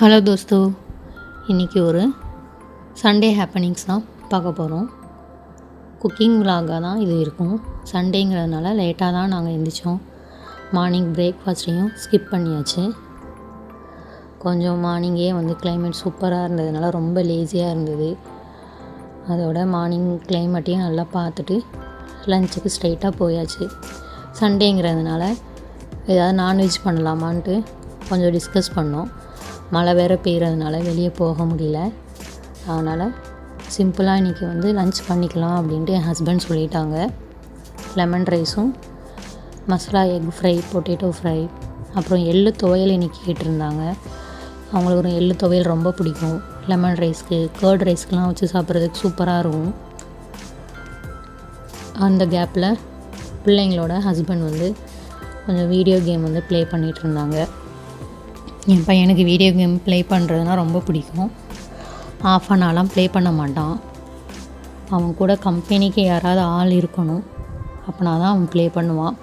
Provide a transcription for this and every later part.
Hello தோஸ்தோ. இன்றைக்கி ஒரு Sunday happenings தான் பார்க்க போகிறோம் குக்கிங் விலாகாக தான் இது இருக்கும். சண்டேங்கிறதுனால லேட்டாக தான் நாங்கள் எழுந்திரிச்சோம் மார்னிங் பிரேக்ஃபாஸ்ட்டையும் ஸ்கிப் பண்ணியாச்சு. கொஞ்சம் மார்னிங்கே வந்து கிளைமேட் சூப்பராக இருந்ததுனால ரொம்ப லேசியாக இருந்தது. அதோட மார்னிங் கிளைமேட்டையும் நல்லா பார்த்துட்டு லஞ்சுக்கு ஸ்ட்ரைட்டாக போயாச்சு. சண்டேங்கிறதுனால ஏதாவது நான்வெஜ் பண்ணலாமான்ட்டு கொஞ்சம் டிஸ்கஸ் பண்ணோம். மழை வேறு பெய்கிறதுனால வெளியே போக முடியல. அதனால் சிம்பிளாக இன்றைக்கி வந்து லன்ச் பண்ணிக்கலாம் அப்படின்ட்டு என் ஹஸ்பண்ட் சொல்லிட்டாங்க. லெமன் ரைஸும் masala egg fry potato fry அப்புறம் எள்ளு துவையல் இன்றைக்கி கேட்டிருந்தாங்க. அவங்களுக்கு ஒரு எள்ளு துவையல் ரொம்ப பிடிக்கும். லெமன் ரைஸ்க்கு கர்ட் ரைஸ்க்கெலாம் வச்சு சாப்பிட்றதுக்கு சூப்பராக இருக்கும். அந்த கேப்பில் பிள்ளைங்களோட ஹஸ்பண்ட் வந்து கொஞ்சம் வீடியோ கேம் வந்து ப்ளே பண்ணிகிட்டு இருந்தாங்க. என் பையனுக்கு வீடியோ கேம் ப்ளே பண்ணுறதுனா ரொம்ப பிடிக்கும். ஆஃப் அன் ஆலாம் ப்ளே பண்ண மாட்டான். அவன் கூட கம்பெனிக்கு யாராவது ஆள் இருக்கணும். அப்படின்னா தான் அவன் ப்ளே பண்ணுவான்.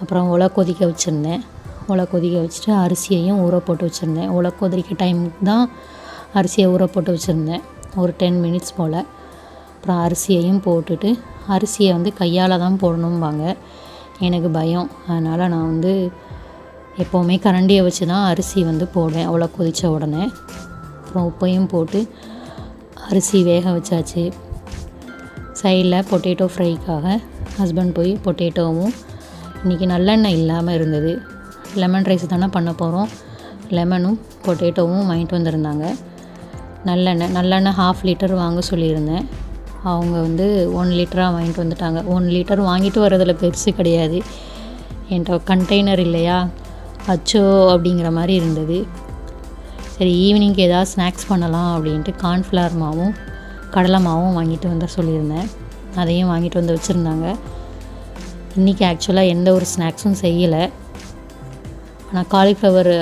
அப்புறம் உலை கொதிக்க வச்சுருந்தேன். உலை கொதிக்க வச்சுட்டு அரிசியையும் ஊற போட்டு வச்சுருந்தேன். உலை கொதிக்க டைமுக்கு தான் அரிசியை ஊற போட்டு வச்சுருந்தேன். ஒரு டென் மினிட்ஸ் போல். அப்புறம் அரிசியையும் போட்டுட்டு அரிசியை வந்து கையால் தான் போடணும்பாங்க. எனக்கு பயம். அதனால் நான் வந்து எப்போவுமே கரண்டியை வச்சு தான் அரிசி வந்து போடுவேன். அவ்வளோ கொதித்த உடனே. அப்புறம் உப்பையும் போட்டு அரிசி வேக வச்சாச்சு. சைடில் பொட்டேட்டோ ஃப்ரைக்காக ஹஸ்பண்ட் போய் பொட்டேட்டோவும் இன்றைக்கி நல்லெண்ணெய் இல்லாமல் இருந்தது. லெமன் ரைஸ் தானே பண்ண போகிறோம் லெமனும் பொட்டேட்டோவும் வாங்கிட்டு வந்திருந்தாங்க. நல்லெண்ணெய் நல்லெண்ணெய் ஹாஃப் லிட்டர் வாங்க சொல்லியிருந்தேன். அவங்க வந்து ஒன் லிட்டராக வாங்கிட்டு வந்துட்டாங்க. ஒன் லிட்டர் வாங்கிட்டு வரதில் பெருசு கிடையாது. என்கிட்ட கண்டெய்னர் இல்லையா? அச்சோ அப்படிங்கிற மாதிரி இருந்தது. சரி ஈவினிங்க்கு ஏதாவது ஸ்நாக்ஸ் பண்ணலாம் அப்படின்ட்டு கார்ன்ஃப்ளவர் மாவும் கடலை மாவும் வாங்கிட்டு வந்த சொல்லியிருந்தேன். அதையும் வாங்கிட்டு வந்து வச்சுருந்தாங்க. இன்றைக்கி ஆக்சுவலாக எந்த ஒரு ஸ்நாக்ஸும் செய்யலை. ஆனால் காலிஃப்ளவர்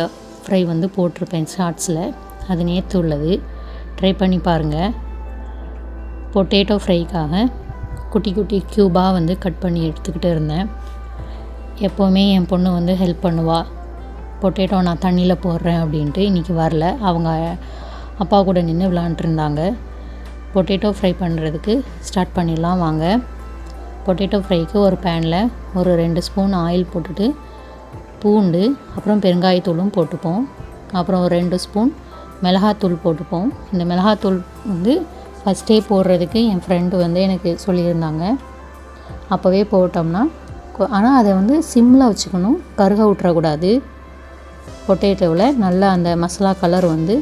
ஃப்ரை வந்து போட்டிருப்பேன் ஷார்ட்ஸில் அது நேற்று உள்ளது. ட்ரை பண்ணி பாருங்கள் பொட்டேட்டோ ஃப்ரைக்காக குட்டி குட்டி க்யூபாக வந்து கட் பண்ணி எடுத்துக்கிட்டு இருந்தேன். எப்போவுமே என் பொண்ணு வந்து ஹெல்ப் பண்ணுவாள் பொட்டேட்டோ நான் தண்ணியில் போடுறேன் அப்படின்ட்டு இன்றைக்கி வரல. அவங்க அப்பா கூட நின்று விளாண்டுருந்தாங்க. பொட்டேட்டோ ஃப்ரை பண்ணுறதுக்கு ஸ்டார்ட் பண்ணிடலாம் வாங்க. பொட்டேட்டோ ஃப்ரைக்கு ஒரு பேனில் ஒரு ரெண்டு ஸ்பூன் ஆயில் போட்டுட்டு பூண்டு அப்புறம் பெருங்காயத்தூளும் போட்டுப்போம். அப்புறம் ஒரு ரெண்டு ஸ்பூன் மிளகாத்தூள் போட்டுப்போம். இந்த மிளகாத்தூள் வந்து ஃபஸ்ட்டே போடுறதுக்கு என் ஃப்ரெண்டு வந்து எனக்கு சொல்லியிருந்தாங்க. அப்போவே போட்டோம்னா ஆனால் அதை வந்து சிம்மில் வச்சுக்கணும். கருக விட்டுறக்கூடாது பொட்டேட்டோவில் நல்லா அந்த மசாலா கலர் வந்து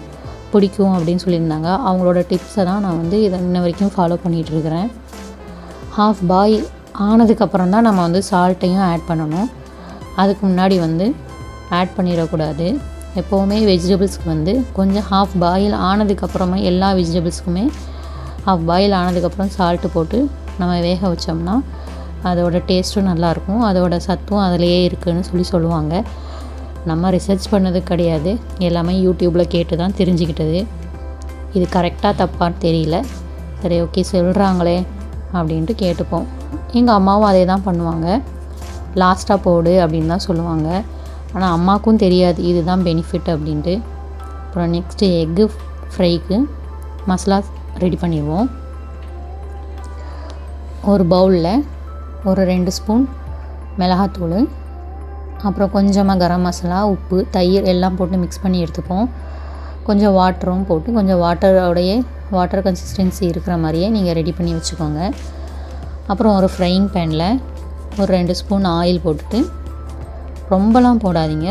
பிடிக்கும் அப்படின்னு சொல்லியிருந்தாங்க. அவங்களோட டிப்ஸை தான் நான் வந்து இதை இன்ன வரைக்கும் ஃபாலோ பண்ணிகிட்ருக்கிறேன் ஹாஃப் பாய் ஆனதுக்கப்புறம் தான் நம்ம வந்து சால்ட்டையும் ஆட் பண்ணணும். அதுக்கு முன்னாடி வந்து ஆட் பண்ணிடக்கூடாது. எப்போவுமே வெஜிடபிள்ஸ்க்கு வந்து கொஞ்சம் ஹாஃப் பாயில் ஆனதுக்கப்புறமா எல்லா வெஜிடபிள்ஸ்க்குமே ஹாஃப் பாயில் ஆனதுக்கப்புறம் சால்ட்டு போட்டு நம்ம வேக வச்சோம்னா அதோட டேஸ்ட்டும் நல்லாயிருக்கும் அதோட சத்தும் அதிலேயே இருக்குதுன்னு சொல்லி சொல்லுவாங்க. நம்ம ரிசர்ச் பண்ணது கிடையாது. எல்லாமே யூடியூப்பில் கேட்டு தான் தெரிஞ்சுக்கிட்டது. இது கரெக்டாக தப்பான்னு தெரியல. சரி ஓகே சொல்கிறாங்களே அப்படின்ட்டு கேட்டுப்போம். எங்கள் அம்மாவும் அதே தான் பண்ணுவாங்க லாஸ்ட்டாக போடு அப்படின்னு தான் சொல்லுவாங்க. ஆனால் அம்மாவுக்கும் தெரியாது. இதுதான் பெனிஃபிட் அப்படின்ட்டு. அப்புறம் நெக்ஸ்ட்டு எக்கு ஃப்ரைக்கு மசாலா ரெடி பண்ணிடுவோம். ஒரு பவுலில் ஒரு ரெண்டு ஸ்பூன் மிளகாத்தூள் அப்புறம் கொஞ்சமாக கரம் மசாலா உப்பு தயிர் எல்லாம் போட்டு மிக்ஸ் பண்ணி எடுத்துப்போம். கொஞ்சம் வாட்டரும் போட்டு கொஞ்சம் வாட்டரோடைய வாட்டர் கன்சிஸ்டன்சி இருக்கிற மாதிரியே நீங்கள் ரெடி பண்ணி வச்சுக்கோங்க. அப்புறம் ஒரு ஃப்ரையிங் பேனில் ஒரு ரெண்டு ஸ்பூன் ஆயில் போட்டுட்டு ரொம்பலாம் போடாதீங்க.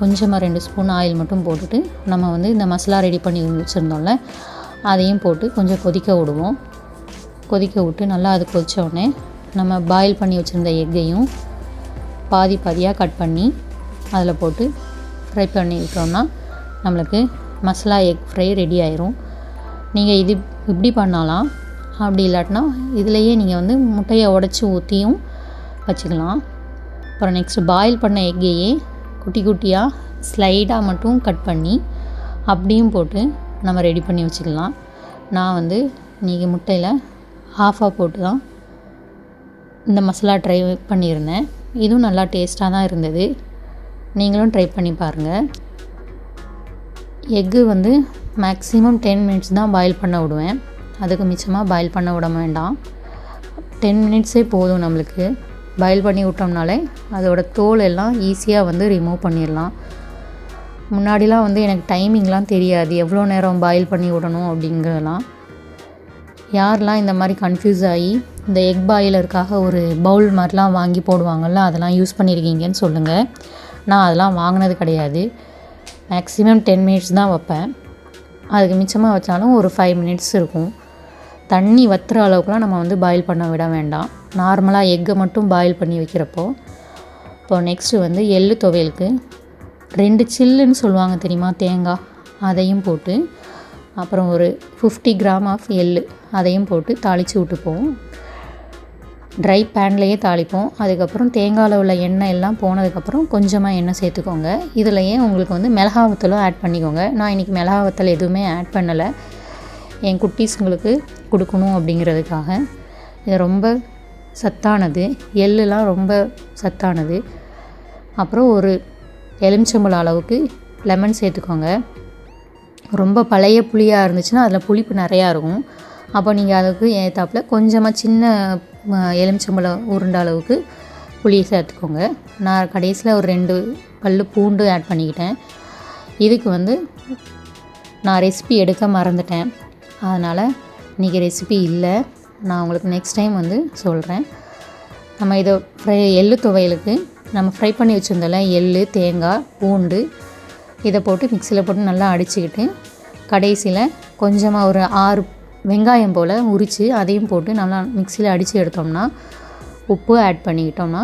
கொஞ்சமாக ரெண்டு ஸ்பூன் ஆயில் மட்டும் போட்டுட்டு நம்ம வந்து இந்த மசாலா ரெடி பண்ணி வச்சுருந்தோம்ல அதையும் போட்டு கொஞ்சம் கொதிக்க விடுவோம். கொதிக்க விட்டு நல்லா அது கொதித்தோடனே நம்ம பாயில் பண்ணி வச்சுருந்த எக்கையும் பாதி பாதியாக கட் பண்ணி அதில் போட்டு ஃப்ரை பண்ணி விட்டோம்னா நம்மளுக்கு மசாலா எக் ஃப்ரை ரெடி ஆயிரும். நீங்கள் இது இப்படி பண்ணலாம். அப்படி இல்லாட்டினா இதுலேயே நீங்கள் வந்து முட்டையை உடச்சி ஊற்றியும் வச்சுக்கலாம். அப்புறம் நெக்ஸ்ட்டு பாயில் பண்ண எக்கையே குட்டி குட்டியாக ஸ்லைடாக மட்டும் கட் பண்ணி அப்படியும் போட்டு நம்ம ரெடி பண்ணி வச்சுக்கலாம். நான் வந்து இன்றைக்கி முட்டையில் ஹாஃபாக போட்டு தான் இந்த மசாலா ட்ரை பண்ணியிருந்தேன். இதுவும் நல்லா டேஸ்ட்டாக தான் இருந்தது. நீங்களும் ட்ரை பண்ணி பாருங்கள் எக்கு வந்து மேக்ஸிமம் டென் மினிட்ஸ் தான் பாயில் பண்ண விடுவேன். அதுக்கு மிச்சமாக பாயில் பண்ண விட வேண்டாம். டென் மினிட்ஸே போதும் நம்மளுக்கு. பாயில் பண்ணி விட்டோம்னாலே அதோட தோல் எல்லாம் ஈஸியாக வந்து ரிமூவ் பண்ணிடலாம். முன்னாடிலாம் வந்து எனக்கு டைமிங்லாம் தெரியாது. எவ்வளோ நேரம் பாயில் பண்ணி விடணும் அப்படிங்கிறதெல்லாம். யாரெலாம் இந்த மாதிரி கன்ஃபியூஸ் ஆகி இந்த எக் பாயிலருக்காக ஒரு பவுல் மாதிரிலாம் வாங்கி போடுவாங்கள்ல அதெல்லாம் யூஸ் பண்ணியிருக்கீங்கன்னு சொல்லுங்கள் நான் அதெல்லாம் வாங்கினது கிடையாது. மேக்ஸிமம் டென் மினிட்ஸ் தான் வைப்பேன். அதுக்கு மிச்சமாக வச்சாலும் ஒரு ஃபைவ் மினிட்ஸ் இருக்கும். தண்ணி வத்துற அளவுக்குலாம் நம்ம வந்து பாயில் பண்ண விட வேண்டாம். நார்மலாக எக்கை மட்டும் பாயில் பண்ணி வைக்கிறப்போ. இப்போது நெக்ஸ்ட்டு வந்து எள்ளு துவையலுக்கு ரெண்டு சில்லுன்னு சொல்லுவாங்க தெரியுமா? தேங்காய். அதையும் போட்டு அப்புறம் ஒரு ஃபிஃப்டி கிராம் ஆஃப் எள்ளு. அதையும் போட்டு தாளித்து விட்டுப்போம். ட்ரை பேன்லேயே தாளிப்போம். அதுக்கப்புறம் தேங்காயில் உள்ள எண்ணெய் எல்லாம் போனதுக்கப்புறம் கொஞ்சமாக எண்ணெய் சேர்த்துக்கோங்க. இதுலையே உங்களுக்கு வந்து மிளகா வத்தலும் ஆட் பண்ணிக்கோங்க. நான் இன்றைக்கி மிளகா வத்தல் எதுவுமே ஆட் பண்ணலை. என் குட்டீஸுங்களுக்கு கொடுக்கணும் அப்படிங்கிறதுக்காக. இது ரொம்ப சத்தானது. எள்ளுலாம் ரொம்ப சத்தானது. அப்புறம் ஒரு எலுமிச்சம்பழம் அளவுக்கு லெமன் சேர்த்துக்கோங்க. ரொம்ப பழைய புளியாக இருந்துச்சுன்னா அதில் புளிப்பு நிறையா இருக்கும். அப்போ நீங்கள் அதுக்கு ஏற்றாப்புல கொஞ்சமாக சின்ன எலுமிச்சம்பழம் உருண்ட அளவுக்கு புளியை சேர்த்துக்கோங்க. நான் கடைசியில் ஒரு ரெண்டு பல் பூண்டு ஆட் பண்ணிக்கிட்டேன். இதுக்கு வந்து நான் ரெசிபி எடுக்க மறந்துட்டேன். அதனால் இன்றைக்கி ரெசிபி இல்லை. நான் உங்களுக்கு நெக்ஸ்ட் டைம் வந்து சொல்கிறேன் நம்ம இதை ஃப்ரை எள்ளு துவையலுக்கு நம்ம ஃப்ரை பண்ணி வச்சுருந்தோம்ல எள் தேங்காய் பூண்டு இதை போட்டு மிக்சியில் போட்டு நல்லா அடிச்சுக்கிட்டு கடைசியில் கொஞ்சமாக ஒரு ஆறு வெங்காயம் போல் உரித்து அதையும் போட்டு நல்லா மிக்சியில் அடித்து எடுத்தோம்னா உப்பு ஆட் பண்ணிக்கிட்டோம்னா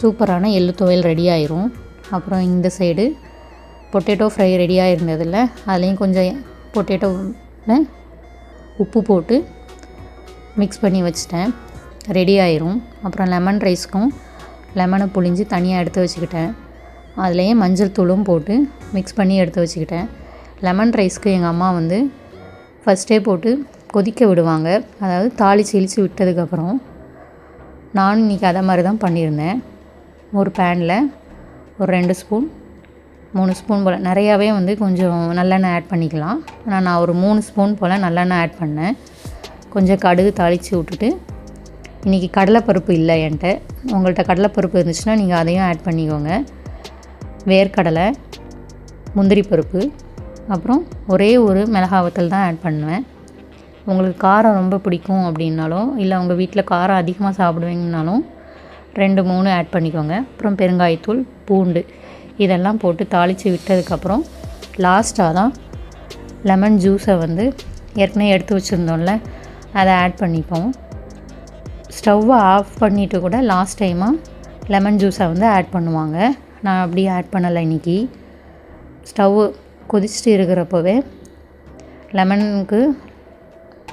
சூப்பரான எள்ளு துவையல் ரெடி ஆயிரும். அப்புறம் இந்த சைடு பொட்டேட்டோ ஃப்ரை ரெடியாக இருந்ததில்ல அதுலேயும் கொஞ்சம் பொட்டேட்டோவில் உப்பு போட்டு மிக்ஸ் பண்ணி வச்சிட்டேன். ரெடி ஆயிரும். அப்புறம் லெமன் ரைஸ்க்கும் லெமனை புழிஞ்சு தனியாக எடுத்து வச்சுக்கிட்டேன். அதுலேயே மஞ்சள் தூளும் போட்டு மிக்ஸ் பண்ணி எடுத்து வச்சுக்கிட்டேன். லெமன் ரைஸ்க்கு எங்கள் அம்மா வந்து ஃபஸ்ட்டே போட்டு கொதிக்க விடுவாங்க. அதாவது தாளிச்சு இழிச்சு விட்டதுக்கப்புறம் நானும் இன்றைக்கி அதை மாதிரி தான் பண்ணியிருந்தேன். ஒரு பேனில் ஒரு ரெண்டு ஸ்பூன் மூணு ஸ்பூன் போல். நிறையாவே வந்து கொஞ்சம் நல்லெண்ணெய் ஆட் பண்ணிக்கலாம். ஆனால் நான் ஒரு மூணு ஸ்பூன் போல் நல்லெண்ணெய் ஆட் பண்ணேன். கொஞ்சம் கடுகு தாளித்து விட்டுட்டு இன்றைக்கி கடலைப்பருப்பு இல்லை என்கிட்ட. உங்கள்கிட்ட கடலைப்பருப்பு இருந்துச்சுன்னா நீங்கள் அதையும் ஆட் பண்ணிக்கோங்க. வேர்க்கடலை முந்திரி பருப்பு அப்புறம் ஒரே ஒரு மிளகாவத்தல் தான் ஆட் பண்ணுவேன். உங்களுக்கு காரம் ரொம்ப பிடிக்கும் அப்படின்னாலும் இல்லை உங்கள் வீட்டில் காரம் அதிகமாக சாப்பிடுவீங்கனாலும் ரெண்டு மூணு ஆட் பண்ணிக்கோங்க. அப்புறம் பெருங்காயத்தூள் பூண்டு இதெல்லாம் போட்டு தாளித்து விட்டதுக்கப்புறம் லாஸ்ட்டாக தான் லெமன் ஜூஸை வந்து ஏற்கனவே எடுத்து வச்சுருந்தோம்ல அதை ஆட் பண்ணிப்போம். ஸ்டவ்வை ஆஃப் பண்ணிவிட்டு கூட லாஸ்ட் டைமாக லெமன் ஜூஸை வந்து ஆட் பண்ணுவாங்க. நான் அப்படியே ஆட் பண்ணலை இன்றைக்கி ஸ்டவ்வு கொதிச்சுட்டு இருக்கிறப்போவே லெமனுக்கு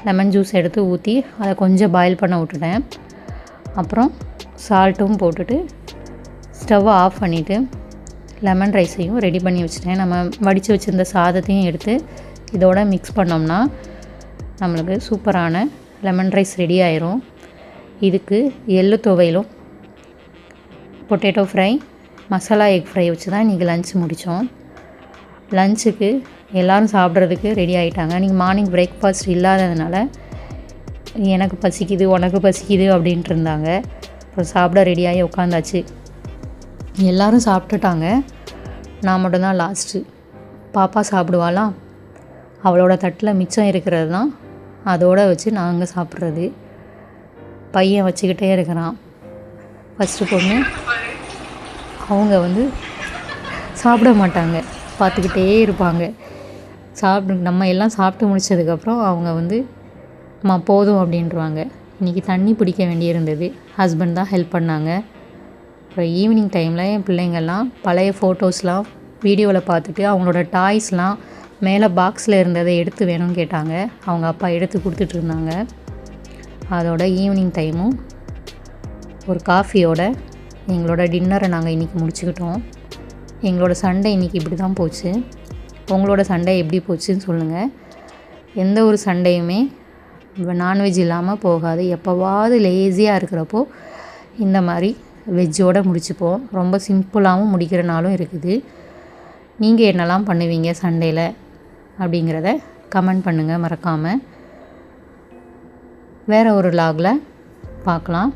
லெமன் ஜூஸ் எடுத்து ஊற்றி அதை கொஞ்சம் பாயில் பண்ண விட்டுட்டேன். அப்புறம் சால்ட்டும் போட்டுட்டு ஸ்டவ்வை ஆஃப் பண்ணிவிட்டு லெமன் ரைஸையும் ரெடி பண்ணி வச்சுட்டேன். நம்ம வடித்து வச்சுருந்த சாதத்தையும் எடுத்து இதோட மிக்ஸ் பண்ணோம்னா நம்மளுக்கு சூப்பரான லெமன் ரைஸ் ரெடி ஆயிரும். இதுக்கு எள்ளு துவையிலும் potato fry masala egg fry வச்சு தான் இன்றைக்கி லஞ்ச் முடித்தோம் லஞ்சுக்கு எல்லோரும் சாப்பிட்றதுக்கு ரெடி ஆகிட்டாங்க நீங்கள் மார்னிங் பிரேக்ஃபாஸ்ட் இல்லாததுனால எனக்கு பசிக்குது உனக்கு பசிக்குது அப்படின்ட்டு இருந்தாங்க. அப்புறம் சாப்பிட ரெடியாகி உட்காந்தாச்சு. எல்லோரும் சாப்பிட்டுட்டாங்க. நான் மட்டும்தான் லாஸ்ட்டு பாப்பா சாப்பிடுவாளாம் அவளோட தட்டில் மிச்சம் இருக்கிறது தான் அதோடு வச்சு நாங்கள் சாப்பிட்றது. பையன் வச்சுக்கிட்டே இருக்கிறான். ஃபஸ்ட்டு பொண்ணு. அவங்க வந்து சாப்பிட மாட்டாங்க. பார்த்துக்கிட்டே இருப்பாங்க. சாப்பிட்டு நம்ம எல்லாம் சாப்பிட்டு முடிச்சதுக்கப்புறம் அவங்க வந்து அம்மா போதும் அப்படின்றவாங்க. இன்றைக்கி தண்ணி பிடிக்க வேண்டியிருந்தது. ஹஸ்பண்ட் தான் ஹெல்ப் பண்ணாங்க. அப்புறம் ஈவினிங் டைமில் என் பிள்ளைங்கள்லாம் பழைய ஃபோட்டோஸ்லாம் வீடியோவில் பார்த்துட்டு அவங்களோட டாய்ஸ்லாம் மேலே பாக்ஸில் இருந்ததை எடுத்து வேணும்னு கேட்டாங்க. அவங்க அப்பா எடுத்து கொடுத்துட்டு இருந்தாங்க. அதோட ஈவினிங் டைமும் ஒரு காஃபியோட எங்களோட டின்னரை நாங்கள் இன்றைக்கி முடிச்சுக்கிட்டோம். எங்களோட சண்டை இன்றைக்கி இப்படி தான் போச்சு. உங்களோட சண்டை எப்படி போச்சுன்னு சொல்லுங்கள் எந்த ஒரு சண்டையுமே நான்வெஜ் இல்லாமல் போகாது. எப்போவாவது லேசியாக இருக்கிறப்போ இந்த மாதிரி வெஜ்ஜோடு முடிச்சுப்போம். ரொம்ப சிம்பிளாகவும் முடிக்கிற நாளும் இருக்குது. நீங்கள் என்னெல்லாம் பண்ணுவீங்க சண்டையில் அப்படிங்கிறத கமெண்ட் பண்ணுங்கள் மறக்காமல் வேறு ஒரு லாகில் பார்க்கலாம்.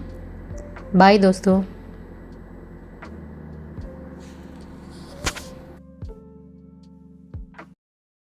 பாய் தோஸ்தோ.